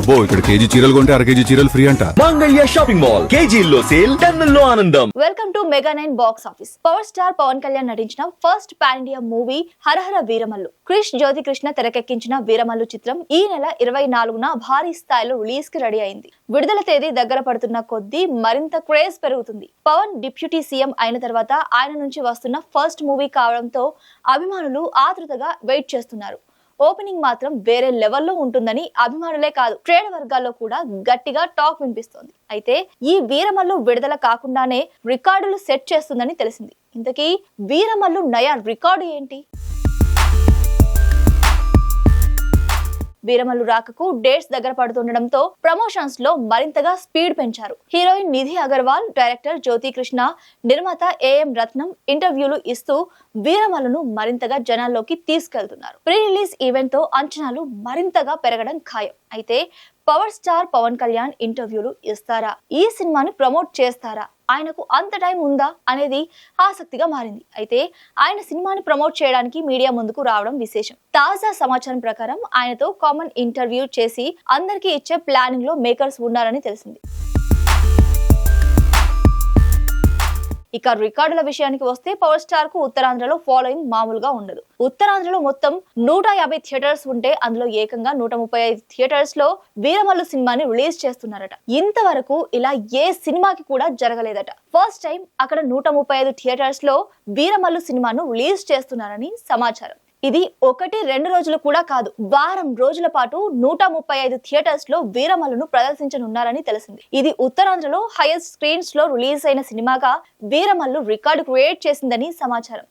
అబ్బో ఇక్కడ కేజీ చీరలు కొంటే అర కేజీ చీరలు ఫ్రీ అంట. Mangalya shopping mall. కేజీల్లో సేల్ టన్నుల్లో ఆనందం. Welcome to Mega Nine Box Office power star Pawan Kalyan నటించిన first pan India movie Harihara Veeramallu Krish Jyothi Krishna తెరకెక్కించిన వీరమల్లు చిత్రం ఈ నెల ఇరవై నాలుగున భారీ స్థాయిలో రిలీజ్కి రెడీ అయింది. విడుదల తేదీ దగ్గర పడుతున్న కొద్దీ మరింత క్రేజ్ పెరుగుతుంది. పవన్ డిప్యూటీ సీఎం అయిన తర్వాత ఆయన నుంచి వస్తున్న ఫస్ట్ మూవీ కావడంతో అభిమానులు ఆతృతగా వెయిట్ చేస్తున్నారు. ఓపెనింగ్ మాత్రం వేరే లెవెల్లో ఉంటుందని అభిమానులే కాదు ట్రేడ్ వర్గాల్లో కూడా గట్టిగా టాక్ వినిపిస్తోంది. అయితే ఈ వీరమల్లు విడుదల కాకుండానే రికార్డులు సెట్ చేస్తుందని తెలిసింది. ఇంతకీ వీరమల్లు నయా రికార్డు ఏంటి? వీరమల్లు రాకకు డేట్స్ దగ్గర పడుతుండటంతో ప్రమోషన్స్లో మరింతగా స్పీడ్ పెంచారు. హీరోయిన్ నిధి అగర్వాల్ డైరెక్టర్ జ్యోతి కృష్ణ నిర్మాత ఏఎం రత్నం ఇంటర్వ్యూలు ఇస్తూ వీరమల్లును మరింతగా జనాల్లోకి తీసుకెళ్తున్నారు. ప్రీ రిలీజ్ ఈవెంట్తో అంచనాలు మరింతగా పెరగడం ఖాయం. అయితే పవర్ స్టార్ పవన్ కళ్యాణ్ ఇంటర్వ్యూలు ఇస్తారా? ఈ సినిమాను ప్రమోట్ చేస్తారా? ఆయనకు అంత టైం ఉందా అనేది ఆసక్తిగా మారింది. అయితే ఆయన సినిమాని ప్రమోట్ చేయడానికి మీడియా ముందుకు రావడం విశేషం. తాజా సమాచారం ప్రకారం ఆయనతో కామన్ ఇంటర్వ్యూ చేసి అందరికీ ఇచ్చే ప్లానింగ్లో మేకర్స్ ఉన్నారని తెలిసింది. ఇక రికార్డుల విషయానికి వస్తే పవర్ స్టార్కు ఉత్తరాంధ్రలో ఫాలోయింగ్ మామూలుగా ఉండదు. ఉత్తరాంధ్రలో మొత్తం నూట యాభై థియేటర్స్ ఉంటే అందులో ఏకంగా నూట ముప్పై ఐదు థియేటర్స్లో వీరమల్లు సినిమాని రిలీజ్ చేస్తున్నారట. ఇంతవరకు ఇలా ఏ సినిమాకి కూడా జరగలేదట. ఫస్ట్ టైం అక్కడ నూట ముప్పై ఐదు థియేటర్స్లో వీరమల్లు సినిమాను రిలీజ్ చేస్తున్నారని సమాచారం. ఇది ఒకటి రెండు రోజులు కూడా కాదు. వారం రోజుల పాటు నూట ముప్పై ఐదు థియేటర్స్లో వీరమల్లును ప్రదర్శించనున్నారని తెలిసింది. ఇది ఉత్తరాంధ్రలో హైయెస్ట్ స్క్రీన్స్లో రిలీజ్ అయిన సినిమాగా వీరమల్లు రికార్డు క్రియేట్ చేసిందని సమాచారం.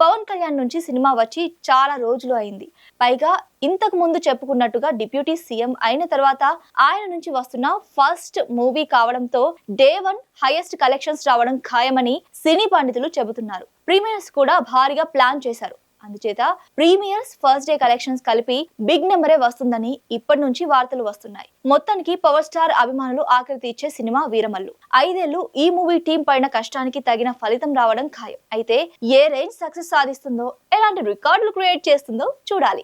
పవన్ కళ్యాణ్ నుంచి సినిమా వచ్చి చాలా రోజులు అయింది. పైగా ఇంతకు ముందు చెప్పుకున్నట్టుగా డిప్యూటీ సీఎం అయిన తర్వాత ఆయన నుంచి వస్తున్న ఫస్ట్ మూవీ కావడంతో డే వన్ హైయెస్ట్ కలెక్షన్స్ రావడం ఖాయమని సినీ పండితులు చెబుతున్నారు. ప్రీమియర్స్ కూడా భారీగా ప్లాన్ చేశారు. అందుచేత ప్రీమియర్స్ ఫస్ట్ డే కలెక్షన్స్ కలిపి బిగ్ నెంబరే వస్తుందని ఇప్పటి నుంచి వార్తలు వస్తున్నాయి. మొత్తానికి పవర్ స్టార్ అభిమానులు ఆకలి తీర్చే సినిమా వీరమల్లు. ఐదేళ్ళు ఈ మూవీ టీం పడిన కష్టానికి తగిన ఫలితం రావడం ఖాయం. అయితే ఏ రేంజ్ సక్సెస్ సాధిస్తుందో ఎలాంటి రికార్డులు క్రియేట్ చేస్తుందో చూడాలి.